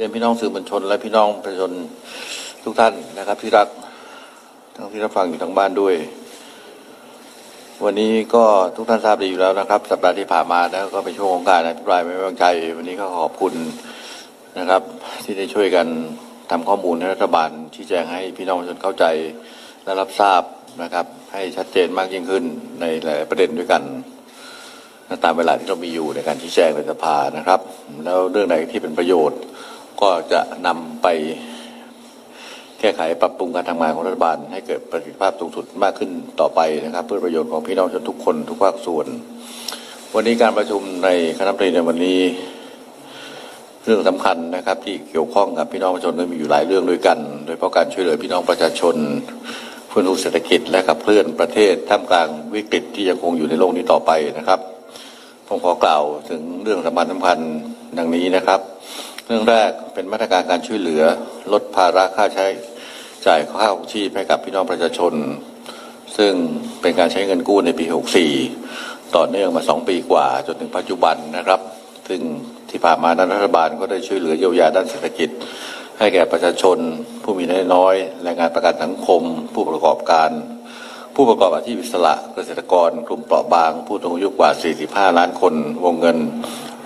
เรียนพี่น้องสื่อมวลชน และพี่น้องประชาชนทุกท่านนะครับที่รักทั้งที่รับฟังอยู่ทางบ้านด้วย วันนี้ก็ทุกท่านทราบดีอยู่แล้วนะครับ สัปดาห์ที่ผ่านมาแล้วก็เป็นช่วงของการอภิปรายไม่ไว้วางใจ วันนี้ก็ขอบคุณนะครับ ที่ได้ช่วยกันทำข้อมูลให้รัฐบาลชี้แจงให้พี่น้องประชาชนเข้าใจและรับทราบนะครับ ให้ชัดเจนมากยิ่งขึ้นในหลายประเด็นด้วยกันตามเวลาที่เรามีอยู่ในการชี้แจงในสภานะครับ แล้วเรื่องไหนที่เป็นประโยชน์ ก็จะนำไปแก้ไขปรับปรุงการทำงานของรัฐบาล ให้เกิดประสิทธิภาพสูงสุดมากขึ้นต่อไปนะครับ เพื่อประโยชน์ของพี่น้องประชาชนทุกคนทุกภาคส่วน วันนี้การประชุมในคณะรัฐมนตรีในวันนี้ เรื่องสำคัญนะครับ ที่เกี่ยวข้องกับพี่น้องประชาชนก็มีอยู่หลายเรื่องด้วยกัน โดยเฉพาะการช่วยเหลือพี่น้องประชาชนฟื้นฟูเศรษฐกิจและขับเคลื่อนประเทศท่ามกลางวิกฤตที่ยังคงอยู่ในโลกนี้ต่อไปนะครับผมขอกล่าวถึงเรื่องสำคัญสำคัญดังนี้นะครับ เรื่องแรกเป็นมาตรการการช่วยเหลือ ลดภาระค่าใช้จ่ายค่าของชีพให้กับพี่น้องประชาชน ซึ่งเป็นการใช้เงินกู้ในปี 64 ต่อเนื่องมา 2 ปีกว่าจนถึงปัจจุบันนะครับ ซึ่งที่ผ่านมานั้นรัฐบาลก็ได้ช่วยเหลือเยียวยาด้านเศรษฐกิจ ให้แก่ประชาชน ผู้มีรายได้น้อยแรงงานประกันสังคม ผู้ประกอบการ ผู้ประกอบอาชีพอิสระเกษตรกร กลุ่มเปราะบาง ผู้สูงอายุกว่า 45 ล้านคนวงเงิน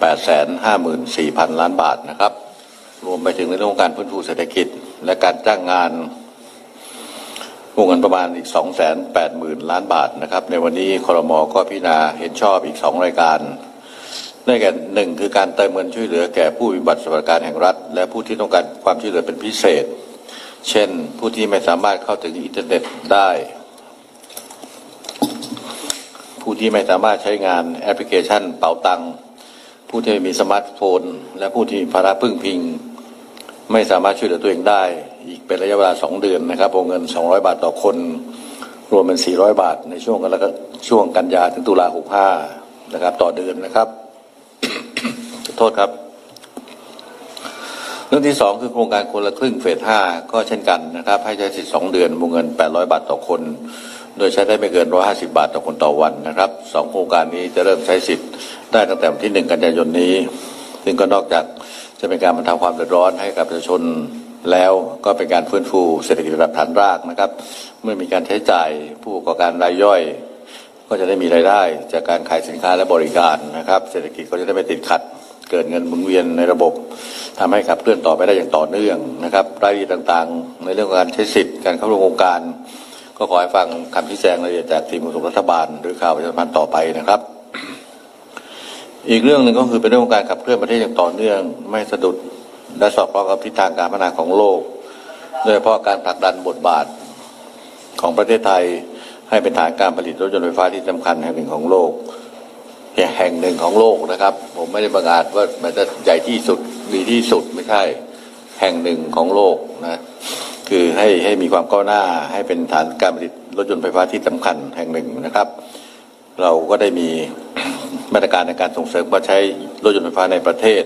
854,000 ล้านบาทนะครับ รวมไปถึงในเรื่องของการฟื้นฟูเศรษฐกิจ และการจ้างงานวงเงินประมาณอีก 280,000 ล้านบาทนะครับ ในวันนี้คอรมอก็พิจารณาเห็นชอบอีก 2 รายการได้แก่หนึ่งคือการเติมเงินช่วยเหลือแก่ผู้มีบัตรสวัสดิการแห่งรัฐ และผู้ที่ต้องการความช่วยเหลือเป็นพิเศษ เช่น ผู้ที่ไม่สามารถเข้าถึงอินเทอร์เน็ตได้ ผู้ที่ไม่สามารถใช้งานแอปพลิเคชันเป๋าตังค์ผู้ที่ไม่มีสมาร์ทโฟน และผู้ที่มีภาระพึ่งพิง ไม่สามารถช่วยเหลือตัวเองได้ อีกเป็นระยะเวลา2เดือนนะครับวงเงิน 200 บาทต่อคน รวมเป็น 400 บาท ในช่วงกันแล้วก็ช่วงกันยาถึงตุลา65นะครับ ต่อเดือนนะครับโทษครับ เรื่องที่สองคือโครงการคนละครึ่งเฟสห้าก็เช่นกันนะครับ ให้ใช้สิทธิ์สองเดือนวงเงิน 800 บาทต่อคน โดยใช้ได้ไม่เกิน 150 บาทต่อคนต่อวันนะครับสองโครงการนี้จะเริ่มใช้สิทธิ์ได้ตั้งแต่วันที่ 1 กันยายนนี้ ซึ่งก็นอกจาก จะเป็นการบรรเทาความเดือดร้อนให้กับประชาชนแล้วก็เป็นการฟื้นฟูเศรษฐกิจระดับฐานรากนะครับ เมื่อมีการใช้จ่ายผู้ประกอบการรายย่อย ก็จะได้มีรายได้ จากการขายสินค้าและบริการนะครับ เศรษฐกิจก็จะได้ไม่ติดขัด เกิดเงินหมุนเวียนในระบบทำให้ขับเคลื่อนต่อไปได้อย่างต่อเนื่องนะครับรายละเอียดต่างๆ ในเรื่องของการใช้สิทธิ์การเข้าร่วมโครงการ ก็ขอให้ฟังคำชี้แจงรายละเอียดจากทีมของรัฐบาลหรือข่าวประชาสัมพันธ์ต่อไปนะครับ อีกเรื่องหนึ่งก็คือเป็นเรื่องของการขับเคลื่อนประเทศอย่างต่อเนื่อง ไม่สะดุดและสอดคล้องกับทิศทางการพัฒนาของโลก โดยเฉพาะการผลักดันบทบาทของประเทศไทยให้เป็นฐานการผลิตรถยนต์ไฟฟ้าที่สำคัญแห่งหนึ่งของโลกแห่งหนึ่งของโลกนะครับ ผมไม่ได้ประกาศว่ามันจะใหญ่ที่สุดดีที่สุดไม่ใช่แห่งหนึ่งของโลกนะคือให้ให้มีความก้าวหน้าให้เป็นฐานการผลิตรถยนต์ไฟฟ้าที่สำคัญแห่งหนึ่งนะครับ เราก็ได้มี มาตรการในการส่งเสริมการใช้รถยนต์ไฟฟ้าในประเทศ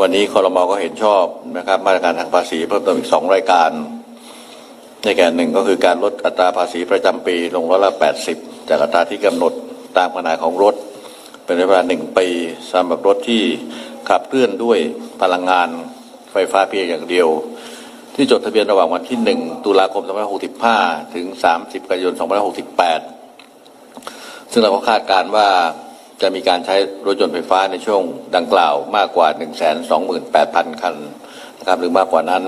วันนี้คอรมอก็เห็นชอบนะครับมาตรการทางภาษีเพิ่มเติมอีกสองรายการในแก่หนึ่งก็คือการลดอัตราภาษีประจำปีลงร้อยละ80จากอัตราที่กำหนดตามขนาดของรถ เป็นระยะเวลาหนึ่งปีสำหรับรถที่ขับเคลื่อนด้วยพลังงานไฟฟ้าเพียงอย่างเดียว ที่จดทะเบียนระหว่างวันที่ 1 ตุลาคม 2565 ถึง 30 กันยายน 2568 ซึ่งเราก็คาดการณ์ว่า จะมีการใช้รถยนต์ไฟฟ้าในช่วงดังกล่าวมากกว่า 128,000 คันนะครับหรือมากกว่านั้น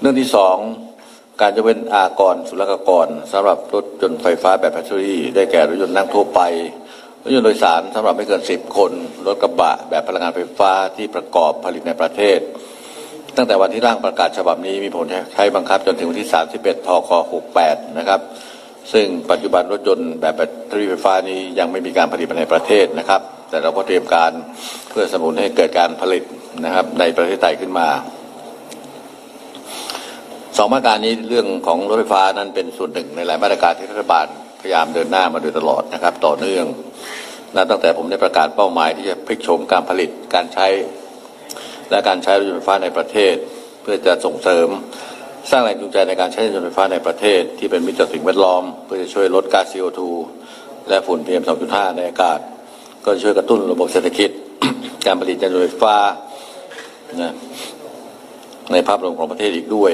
เรื่องที่สองการจะเว้นอากรศุลกากรสำหรับรถยนต์ไฟฟ้าแบบแบตเตอรี่ได้แก่รถยนต์นั่งทั่วไป รถยนต์โดยสารสำหรับไม่เกิน 10 คน รถกระบะแบบพลังงานไฟฟ้าที่ประกอบผลิตในประเทศ ตั้งแต่วันที่ร่างประกาศฉบับนี้มีผลใช้บังคับจนถึงวันที่ 31ทค68 นะครับ ซึ่งปัจจุบันรถยนต์แบบแบตเตอรี่ไฟฟ้านี้ยังไม่มีการผลิตในประเทศนะครับ แต่เราก็เตรียมการเพื่อสนุนให้เกิดการผลิตนะครับในประเทศไทยขึ้นมาสองมาตรการนี้เรื่องของรถไฟฟ้านั้นเป็นส่วนหนึ่งในหลายมาตรการที่รัฐบาลพยายามเดินหน้ามาโดยตลอดนะครับ ต่อเนื่องนับตั้งแต่ผมได้ประกาศเป้าหมายที่จะพลิกโฉมการผลิตการใช้ และการใช้รถยนต์ไฟฟ้าในประเทศ เพื่อจะส่งเสริม สร้างแรงจูงใจในการใช้รถยนต์ไฟฟ้าในประเทศ ที่เป็นมิตรต่อสิ่งแวดล้อม เพื่อจะช่วยลดก๊าซ CO2 และฝุ่น PM 2.5 ในอากาศ ก็ช่วยกระตุ้นระบบเศรษฐกิจ การผลิตยานยนต์ไฟฟ้านะในภาพรวมของประเทศอีกด้วย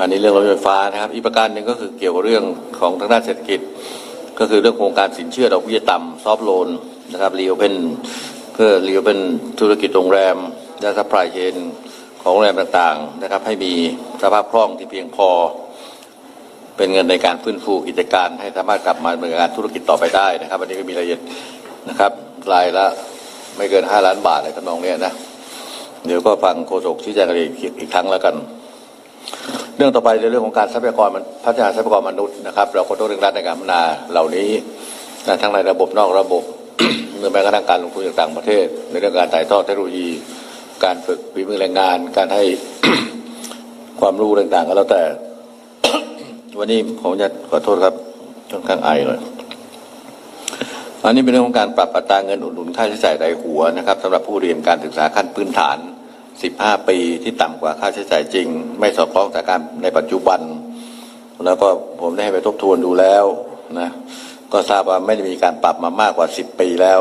อันนี้เรื่องรถไฟฟ้านะครับ อีกประการหนึ่งก็คือเกี่ยวกับเรื่องของทางด้านเศรษฐกิจ ก็คือเรื่องโครงการสินเชื่อดอกเบี้ยต่ำซอฟโลนนะครับรีโอเป็นเพื่อรีโอเป็นธุรกิจโรงแรมและซัพพลายเชน ของโรงแรมต่างๆนะครับ ให้มีสภาพคล่องที่เพียงพอ เป็นเงินในการฟื้นฟูกิจการ ให้สามารถกลับมาดำเนินการธุรกิจต่อไปได้นะครับอันนี้ก็มีรายละเอียดนะครับรายละไม่เกินห้าล้านบาทในทำนองเนี้ยนะเดี๋ยวก็ฟังโฆษกชี้แจงรายละเอียดอีกครั้งแล้วกัน เรื่องต่อไปในเรื่องของการทรัพยากรมันพัฒนาทรัพยากรมนุษย์นะครับ เราก็ต้องเร่งรัดในการพัฒนาเหล่านี้นะทั้งในระบบนอกระบบหรือแม้กระทั่งการลงทุนจากต่างประเทศ ในเรื่องการถ่ายทอดเทคโนโลยี การฝึกฝีมือแรงงาน การให้ความรู้ต่างๆก็แล้วแต่ วันนี้ผมจะขอโทษครับค่อนข้างไอเลยอันนี้เป็นเรื่องของการปรับอัตราเงินอุดหนุนค่าใช้จ่ายรายหัวนะครับสำหรับผู้เรียนการศึกษาขั้นพื้นฐาน 15 ปี ที่ต่ำกว่าค่าใช้จ่ายจริง ไม่สอดคล้องกับการในปัจจุบัน แล้วก็ผมได้ให้ไปทบทวนดูแล้วนะก็ทราบว่าไม่ได้มีการปรับมามากกว่า 10 ปีแล้ว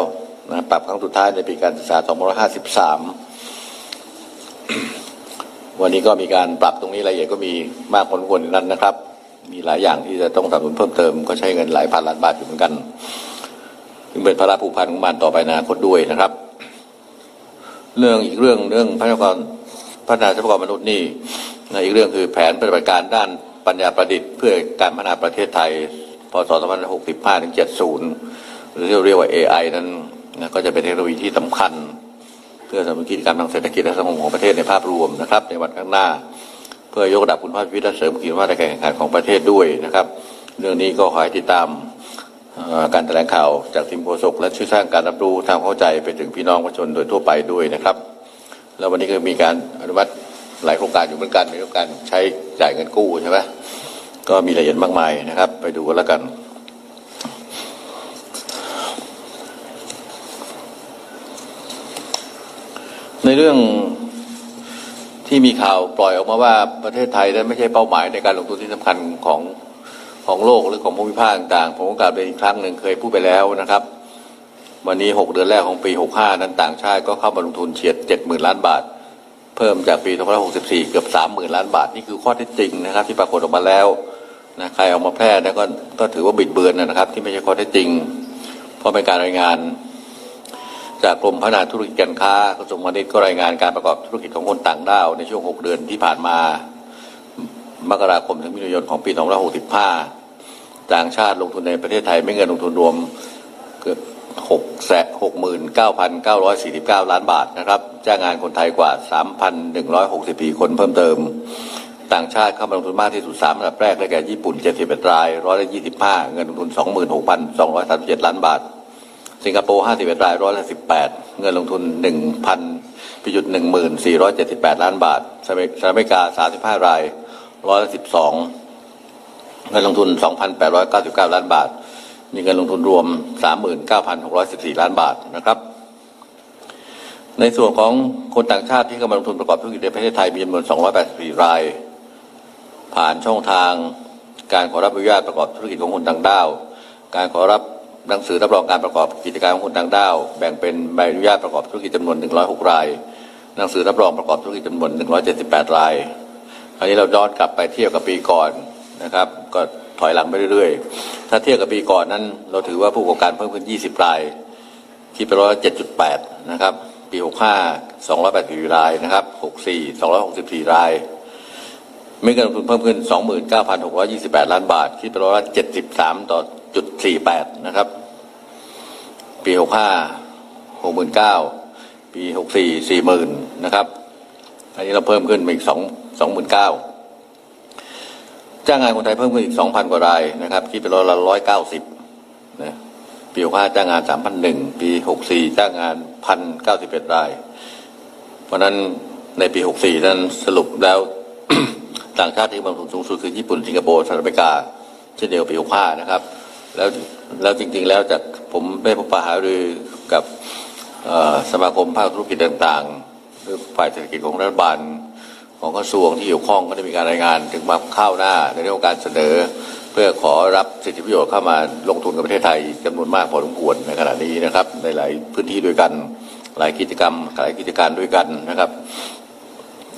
นะปรับครั้งสุดท้ายในปีการศึกษา 2553 วันนี้ก็มีการปรับตรงนี้รายละเอียดก็มีมากพอสมควรนนั้นนะครับ มีหลายอย่างที่จะต้องสนับสนุนเพิ่มเติมก็ใช้เงินหลายพันล้านบาทอยู่เหมือนกันซึ่งเป็นภาระผูกพันของมันต่อไปนอนาคตด้วยนะครับ เรื่องอีกเรื่องเรื่องพัฒนากรพัฒนาทรัพยากรมนุษย์นี่นะอีกเรื่องคือแผนปฏิบัติการด้านปัญญาประดิษฐ์เพื่อการพัฒนาประเทศไทยพศ2565ถึง70 หรือที่เราเรียกว่า AI นั้นนะก็จะเป็นเทคโนโลยีที่สำคัญ เพื่อสนับสนุนกิจกรรมทางเศรษฐกิจและสังคมของประเทศในภาพรวมนะครับ ในวันข้างหน้า เพื่อยกระดับคุณภาพชีวิตและเสริมขีดว่าในการแข่งขันของประเทศด้วยนะครับ เรื่องนี้ก็ขอให้ติดตามการแถลงข่าวจากทีมโฆษกและช่วยสร้างการรับรู้ทางเข้าใจไปถึงพี่น้องประชาชนโดยทั่วไปด้วยนะครับ แล้ววันนี้ก็มีการอนุมัติหลายโครงการอยู่เหมือนกันมีโครงการใช้จ่ายเงินกู้ใช่ไหมก็มีรายละเอียดมากมายนะครับ ไปดูกันแล้วกัน ในเรื่องที่มีข่าวปล่อยออกมาว่าประเทศไทยนั้นไม่ใช่เป้าหมายในการลงทุนที่สำคัญของของโลกหรือของภูมิภาคต่างๆผมก็กลับไปอีกครั้งหนึ่งเคยพูดไปแล้วนะครับ วันนี้ 6 เดือนแรกของปี 65 นั้นต่างชาติก็เข้ามาลงทุนเฉียด 70,000 ล้านบาท เพิ่มจากปี2564 เกือบ 30,000 ล้านบาท นี่คือข้อเท็จจริงนะครับ ที่ปรากฏออกมาแล้วนะใครออกมาแพร่นะก็ก็ถือว่าบิดเบือนนะครับ ที่ไม่ใช่ข้อเท็จจริง เพราะเป็นการรายงาน จากกรมพัฒนาธุรกิจการค้ากระทรวงพาณิชย์ก็รายงานการประกอบธุรกิจของคนต่างด้าว ในช่วง 6 เดือนที่ผ่านมา มกราคมถึงมิถุนายนของปี 2565 ต่างชาติลงทุนในประเทศไทยไม่เงินลงทุนรวมเกือบ6แสน69,949 ล้านบาทนะครับ จ้างงานคนไทยกว่า 3,164คนเพิ่มเติม ต่างชาติเข้ามาลงทุนมากที่สุด3อันดับแรกได้แก่ญี่ปุ่น 71 รายร้อยละ25 เงินลงทุน 26,237 ล้านบาท สิงคโปร์ห้าสิบเอ็ดรายร้อยละสิบแปดเงินลงทุนหนึ่งพันพิจุดหนึ่งหมื่นสี่ร้อยเจ็ดสิบแปดล้านบาทสหรัฐอเมริกาสามสิบห้ารายร้อยละสิบสองเงินลงทุนสองพันแปดร้อยเก้าสิบเก้าล้านบาท มีเงินลงทุนรวมสามหมื่นเก้าพันหกร้อยสิบสี่ล้านบาทนะครับในส่วนของคนต่างชาติที่เข้ามาลงทุนประกอบธุรกิจในประเทศไทยมีจำนวนสองร้อยแปดสิบสี่ราย ผ่านช่องทางการขอรับอนุญาตประกอบธุรกิจของคนต่างด้าว การขอรับ หนังสือรับรองการประกอบกิจการของคนต่างด้าว แบ่งเป็นใบอนุญาตประกอบธุรกิจจำนวน 106 ราย หนังสือรับรองประกอบธุรกิจจำนวน 178 รายคราวนี้เราย้อนกลับไปเทียบกับปีก่อนนะครับ ก็ถอยหลังไปเรื่อยๆ ถ้าเทียบกับปีก่อนนั้น เราถือว่าผู้ประกอบการเพิ่มขึ้น 20 ราย คิดเป็นร้อยเจ็ดจุดแปดนะครับ ปีหกห้าสองร้อยแปดสิบรายนะครับหกสี่สองร้อยหกสิบสี่รายไม่เงินลงทุนเพิ่มขึ้นสองหมื่นเก้าพันหกร้อยี่สิบแปดล้านบาท คิดเป็นร้อยเจ็ดสิบสามต่อ จุดสี่แปดนะครับ ปีหกห้าหกหมื่นเก้าปีหกสี่สี่หมื่นนะครับ อันนี้เราเพิ่มขึ้นมาอีกสองสองหมื่นเก้าจ้างงานคนไทยเพิ่มขึ้นอีกสองพันกว่ารายนะครับคิดเป็นร้อยละร้อยเก้าสิบนะปีหกห้าจ้างงานสามพันหนึ่งปีหกสี่จ้างงานพันเก้าสิบเอ็ดราย เพราะนั้นในปีหกสี่นั้นสรุปแล้วต่างชาติที่มาลงทุนสูงสุดคือญี่ปุ่นสิงคโปร์สหรัฐอเมริกาเช่นเดียวกับปีหกห้านะครับ แล้วแล้วจริง ๆ แล้วจากผมได้พบปะหารือกับสมาคมภาคธุรกิจต่างๆหรือฝ่ายเศรษฐกิจของรัฐบาลของกระทรวงที่เกี่ยวข้องก็ได้มีการรายงานถึงมาข้าวหน้าในเรื่องการเสนอ เพื่อขอรับสิทธิประโยชน์เข้ามาลงทุนกับประเทศไทยจำนวนมากพอสมควรในขณะนี้นะครับในหลายพื้นที่ด้วยกันหลายกิจกรรมหลายกิจการด้วยกันนะครับ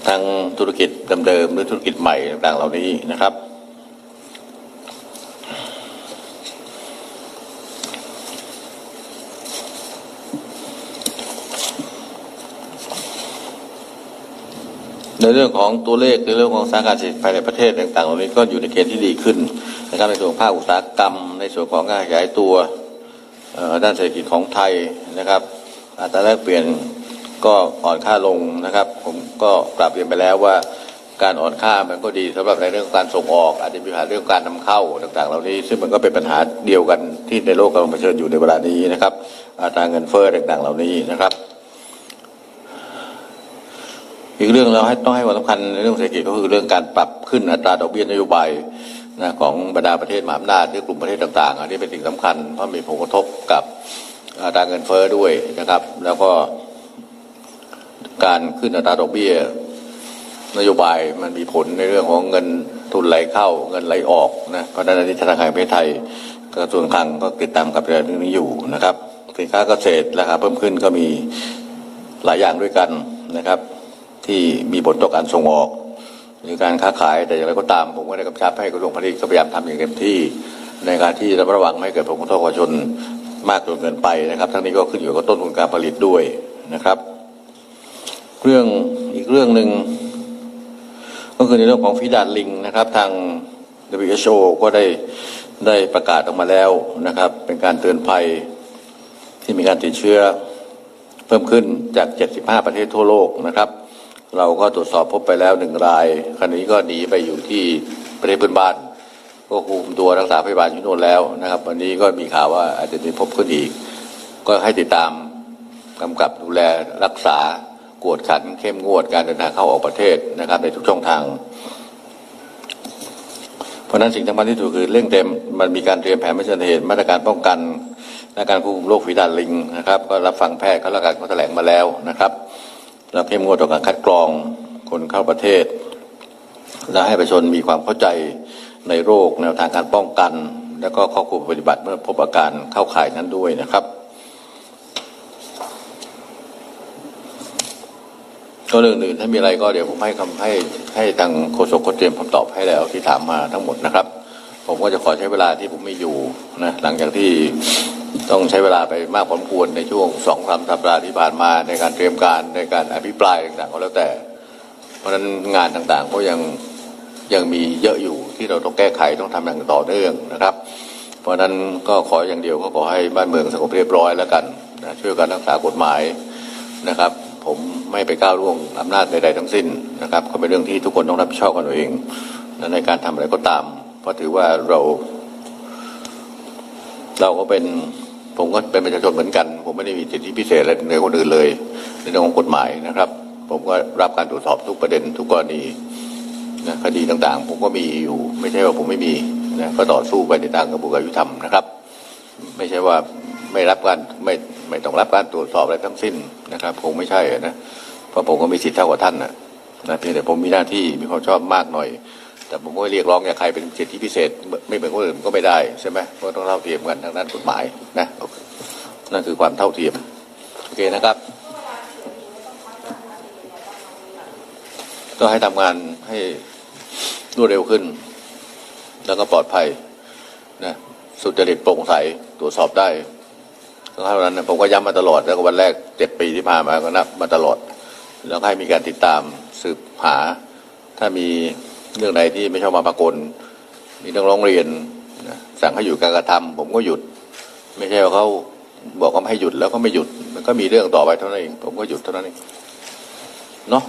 ทั้งธุรกิจเดิมๆหรือธุรกิจใหม่ต่างๆเหล่านี้นะครับ ในเรื่องของตัวเลขในเรื่องของสถานการณ์เศรษฐกิจภายในประเทศต่างๆเหล่านี้ก็อยู่ในเกณฑ์ที่ดีขึ้นนะครับในส่วนภาคอุตสาหกรรม ในส่วนของการขยายตัวด้านเศรษฐกิจของไทยนะครับอัตราแลกเปลี่ยนก็อ่อนค่าลงนะครับ ผมก็กลับเรียนไปแล้วว่าการอ่อนค่ามันก็ดีสำหรับในเรื่องของการส่งออก อาจจะมีปัญหาเรื่องการนำเข้าต่าง ๆ เหล่านี้ ซึ่งมันก็เป็นปัญหาเดียวกันที่ในโลกกำลังเผชิญอยู่ในเวลานี้นะครับอัตราเงินเฟ้อต่างๆเหล่านี้นะครับ อีกเรื่องเราให้ต้องให้ความสำคัญในเรื่องเศรษฐกิจก็คือเรื่องการปรับขึ้นอัตราดอกเบี้ยนโยบายนะของบรรดาประเทศมหาอำนาจหรือกลุ่มประเทศต่างๆ อันนี้เป็นสิ่งสำคัญเพราะมีผลกระทบกับอัตราเงินเฟ้อด้วยนะครับ แล้วก็การขึ้นอัตราดอกเบี้ย นโยบายมันมีผลในเรื่องของเงินทุนไหลเข้า เงินไหลออกนะเพราะนั้นอันนี้ธนาคารแห่งประเทศไทยกระทรวงคลังก็ติดตามกับเรื่องนี้อยู่นะครับสินค้าเกษตรราคาเพิ่มขึ้นก็มีหลายอย่างด้วยกันนะครับ ที่มีผลต่อการส่งออกหรือการค้าขายแต่อย่างไรก็ตามผมก็ได้กำชับให้กระทรวงพาณิชย์ก็พยายามทำอย่างเต็มที่ ในการที่จะระวังไม่ให้เกิดผลกระทบกับประชาชนมากจนเกินไปนะครับ ทั้งนี้ก็ขึ้นอยู่กับต้นทุนการผลิตด้วยนะครับ เรื่องอีกเรื่องหนึ่งก็คือในเรื่องของฟีดาลิงนะครับ ทาง WHO ก็ได้ได้ประกาศออกมาแล้วนะครับ เป็นการเตือนภัยที่มีการติดเชื้อ เพิ่มขึ้นจาก 75 ประเทศทั่วโลกนะครับ เราก็ตรวจสอบพบไปแล้วหนึ่งรายคราวนี้ก็หนีไปอยู่ที่ประเทศเพื่อนบ้าน ก็คุมตัวรักษาพยาบาลอยู่โน่นแล้วนะครับ วันนี้ก็มีข่าวว่าอาจจะมีพบขึ้นอีก ก็ให้ติดตามกำกับดูแลรักษากวดขันเข้มงวดการเดินทางเข้าออกประเทศนะครับ ในทุกช่องทาง เพราะฉะนั้นสิ่งสำคัญที่สุดคือเร่งเต็มมันมีการเตรียมแผนไม่เชิญเหตุมาตรการป้องกันและการควบคุมโรคฝีดาดลิงนะครับ ก็รับฟังแพทย์เขาแล้วกันเขาแถลงมาแล้วนะครับ แล้วเข้มงวดต่อการคัดกรองคนเข้าประเทศ และให้ประชาชนมีความเข้าใจในโรคแนวทางการป้องกัน แล้วก็ข้อควรปฏิบัติเมื่อพบอาการเข้าข่ายนั้นด้วยนะครับก็เรื่องอื่นถ้ามีอะไรก็เดี๋ยวผมให้คำให้ให้ทางโฆษกเขาเตรียมคำตอบให้แล้วที่ถามมาทั้งหมดนะครับ ผมก็จะขอใช้เวลาที่ผมไม่อยู่นะหลังจากที่ ต้องใช้เวลาไปมากพอสมควรในช่วงสองสามสัปดาห์ที่ผ่านมาในการเตรียมการในการอภิปรายต่างๆก็แล้วแต่ เพราะฉะนั้นงานต่างๆ ก็ยังยังมีเยอะอยู่ที่เราต้องแก้ไขต้องทำอย่างต่อเนื่องนะครับ เพราะฉะนั้นก็ขออย่างเดียวก็ขอให้บ้านเมืองสงบเรียบร้อยแล้วกันนะช่วยกันรักษากฎหมายนะครับ ผมไม่ไปก้าวล่วงอำนาจใดๆทั้งสิ้นนะครับก็เป็นเรื่องที่ทุกคนต้องรับผิดชอบกันเอาเองและในการทำอะไรก็ตาม เพราะถือว่าเรา เราก็เป็นผมก็เป็นประชาชนเหมือนกัน ผมไม่ได้มีสิทธิพิเศษอะไรเหนือคนอื่นเลย ในเรื่องของกฎหมายนะครับ ผมก็รับการตรวจสอบทุกประเด็นทุกกรณีนะคดีต่างๆ ผมก็มีอยู่ ไม่ใช่ว่าผมไม่มีนะก็ต่อสู้ไปในทางกระบวนการยุติธรรมนะครับ ไม่ใช่ว่าไม่รับการไม่ไม่ต้องรับการตรวจสอบอะไรทั้งสิ้นนะครับ คงไม่ใช่นะเพราะผมก็มีสิทธิ์เท่ากับท่านนะนะเพียงแต่ผมมีหน้าที่มีความชอบมากหน่อย แต่ผมก็ไม่เรียกร้องอยากใครเป็นสิทธิพิเศษ ไม่เหมือนคนอื่นก็ไม่ได้ใช่ไหมเพราะต้องเท่าเทียมกันทางด้านกฎหมายนะนั่นคือความเท่าเทียมโอเคนะครับ ก็ให้ทำงานให้รวดเร็วขึ้น แล้วก็ปลอดภัยนะสุจริตโปร่งใสตรวจสอบได้เท่านั้นผมก็ย้ำมาตลอดแล้วก็วันแรกเจ็ดปีที่ผ่านมาก็นับมาตลอด แล้วให้มีการติดตามสืบหาถ้ามี เรื่องไหนที่ไม่ชอบมาปรากฏมีเรื่องร้องเรียนสั่งให้หยุดการกระทำ ผมก็หยุด ไม่ใช่ว่าเขาบอกว่าให้หยุดแล้วก็ไม่หยุด มันก็มีเรื่องต่อไปเท่านั้นเอง ผมก็หยุดเท่านั้นเองเนาะ